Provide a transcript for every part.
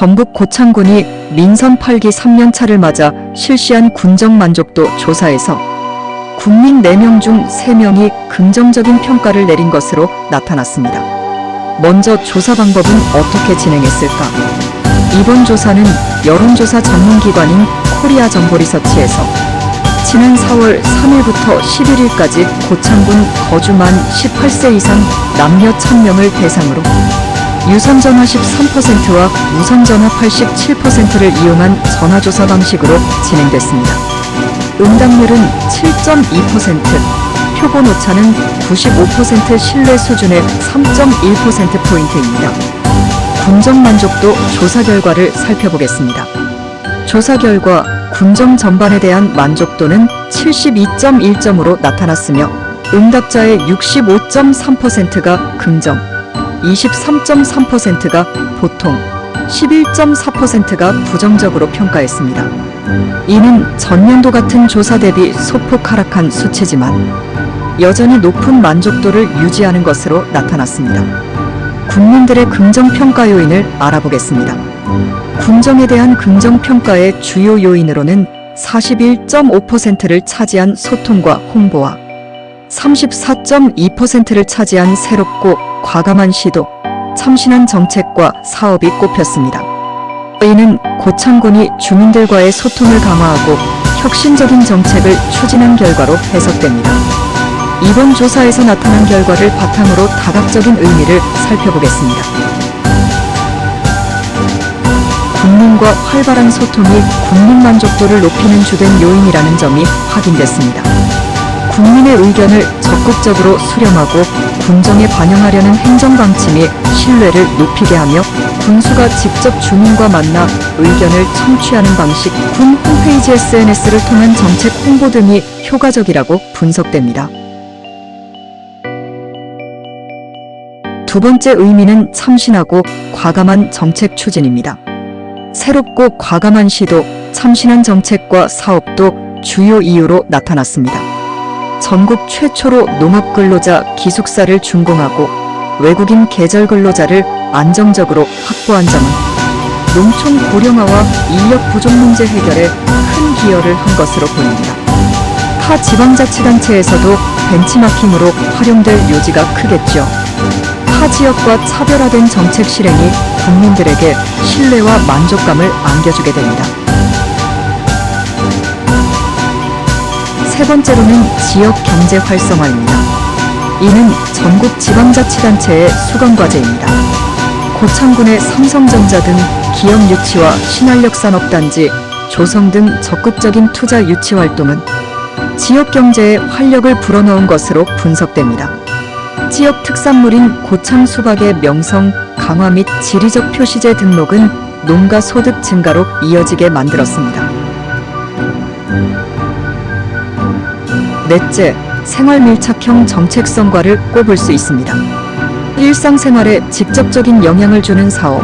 전북 고창군이 민선 8기 3년차를 맞아 실시한 군정 만족도 조사에서 국민 4명 중 3명이 긍정적인 평가를 내린 것으로 나타났습니다. 먼저 조사 방법은 어떻게 진행했을까? 이번 조사는 여론조사 전문기관인 코리아 정보리서치에서 지난 4월 3일부터 11일까지 고창군 거주만 18세 이상 남녀 1000명을 대상으로 유선 전화 13%와 무선 전화 87%를 이용한 전화 조사 방식으로 진행됐습니다. 응답률은 7.2%, 표본 오차는 95% 신뢰 수준의 3.1%포인트입니다. 군정 만족도 조사 결과를 살펴보겠습니다. 조사 결과 군정 전반에 대한 만족도는 72.1점으로 나타났으며 응답자의 65.3%가 긍정, 23.3%가 보통, 11.4%가 부정적으로 평가했습니다. 이는 전년도 같은 조사 대비 소폭 하락한 수치지만 여전히 높은 만족도를 유지하는 것으로 나타났습니다. 국민들의 긍정평가 요인을 알아보겠습니다. 군정에 대한 긍정평가의 주요 요인으로는 41.5%를 차지한 소통과 홍보와 34.2%를 차지한 새롭고 과감한 시도, 참신한 정책과 사업이 꼽혔습니다. 이는 고창군이 주민들과의 소통을 강화하고 혁신적인 정책을 추진한 결과로 해석됩니다. 이번 조사에서 나타난 결과를 바탕으로 다각적인 의미를 살펴보겠습니다. 국민과 활발한 소통이 국민 만족도를 높이는 주된 요인이라는 점이 확인됐습니다. 국민의 의견을 적극적으로 수렴하고 군정에 반영하려는 행정 방침이 신뢰를 높이게 하며 군수가 직접 주민과 만나 의견을 청취하는 방식, 군 홈페이지 SNS를 통한 정책 홍보 등이 효과적이라고 분석됩니다. 두 번째 의미는 참신하고 과감한 정책 추진입니다. 새롭고 과감한 시도, 참신한 정책과 사업도 주요 이유로 나타났습니다. 전국 최초로 농업 근로자 기숙사를 준공하고 외국인 계절 근로자를 안정적으로 확보한 점은 농촌 고령화와 인력 부족 문제 해결에 큰 기여를 한 것으로 보입니다. 타 지방자치단체에서도 벤치마킹으로 활용될 요지가 크겠죠. 타 지역과 차별화된 정책 실행이 국민들에게 신뢰와 만족감을 안겨주게 됩니다. 세 번째로는 지역 경제 활성화입니다. 이는 전국 지방자치단체의 수강과제입니다. 고창군의 삼성전자 등 기업 유치와 신한력 산업단지, 조성 등 적극적인 투자 유치 활동은 지역 경제에 활력을 불어넣은 것으로 분석됩니다. 지역 특산물인 고창 수박의 명성, 강화 및 지리적 표시제 등록은 농가 소득 증가로 이어지게 만들었습니다. 넷째, 생활 밀착형 정책 성과를 꼽을 수 있습니다. 일상생활에 직접적인 영향을 주는 사업,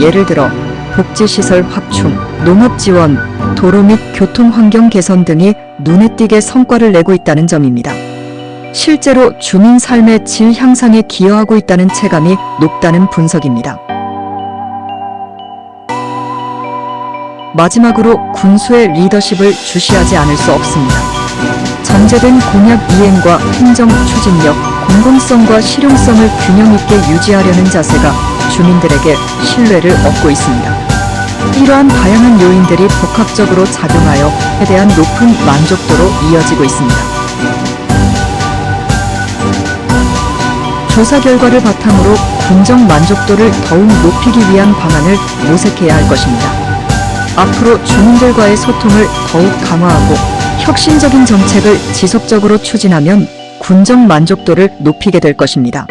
예를 들어 복지시설 확충, 농업 지원, 도로 및 교통 환경 개선 등이 눈에 띄게 성과를 내고 있다는 점입니다. 실제로 주민 삶의 질 향상에 기여하고 있다는 체감이 높다는 분석입니다. 마지막으로 군수의 리더십을 주시하지 않을 수 없습니다. 전제된 공약 이행과 행정 추진력, 공공성과 실용성을 균형 있게 유지하려는 자세가 주민들에게 신뢰를 얻고 있습니다. 이러한 다양한 요인들이 복합적으로 작용하여 에 대한 높은 만족도로 이어지고 있습니다. 조사 결과를 바탕으로 군정 만족도를 더욱 높이기 위한 방안을 모색해야 할 것입니다. 앞으로 주민들과의 소통을 더욱 강화하고 혁신적인 정책을 지속적으로 추진하면 군정 만족도를 높이게 될 것입니다.